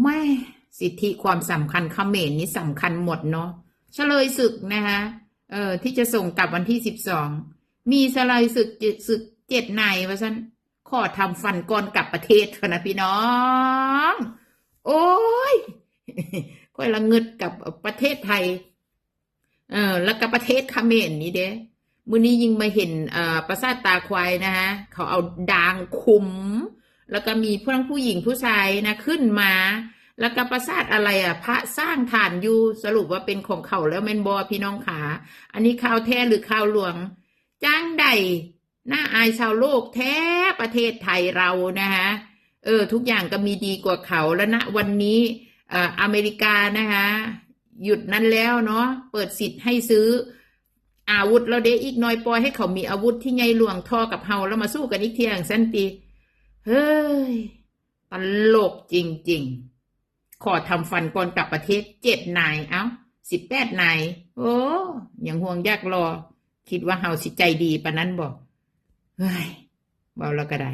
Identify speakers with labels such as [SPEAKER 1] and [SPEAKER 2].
[SPEAKER 1] ไม่สิทธิความสำคัญเขมรนี่สำคัญหมดเนาะเฉลยศึกนะคะเออที่จะส่งกลับวันที่สิบสองมีเฉลยศึกศึกเจ็ดนายว่าฉันขอทำฟันก่อนกลับประเทศเถอะนะพี่น้อง โอ้ยค่อยละเงิดกับประเทศไทย เออแล้วก็ประเทศเขมรนี่เด้มื้อนี้ยิงมาเห็นเอ่อปราสาทตาควายนะฮะ เขาเอาดางคุม แล้วก็มีผู้ผู้หญิงผู้ชายนะขึ้นมา แล้วก็ปราสาทอะไรอะ พระสร้างฐานอยู่สรุปว่าเป็นของเขาแล้วแมนบอพี่น้องขา อันนี้ข่าวแท้หรือข่าวลวง จ้างใดหน่าอายชาวโลกแท้ประเทศไทยเรานะฮะเออ ทุกอย่างก็มีดีกว่าเขาแล้วนะวันนี้เอ่ออเมริกานะคะหยุดนั้นแล้วเนาะเปิดสิทธิ์ให้ซื้ออาวุธแล้วเดอีกน้อยปล่อยให้เขามีอาวุธที่ใหญ่หลวงทอกับเฮาแล้วมาสู้กันอีกเที่ยงสันติ เฮ้ยตลกจริง ๆ ขอทำฟันก่อนกลับประเทศเจ็ดนายเอ้าสิบแปดนายโอ้ยังห่วงยากรอ คิดว่าเฮาสิใจดีปะนั้นบอกเฮ้ยเบาแล้วก็ได้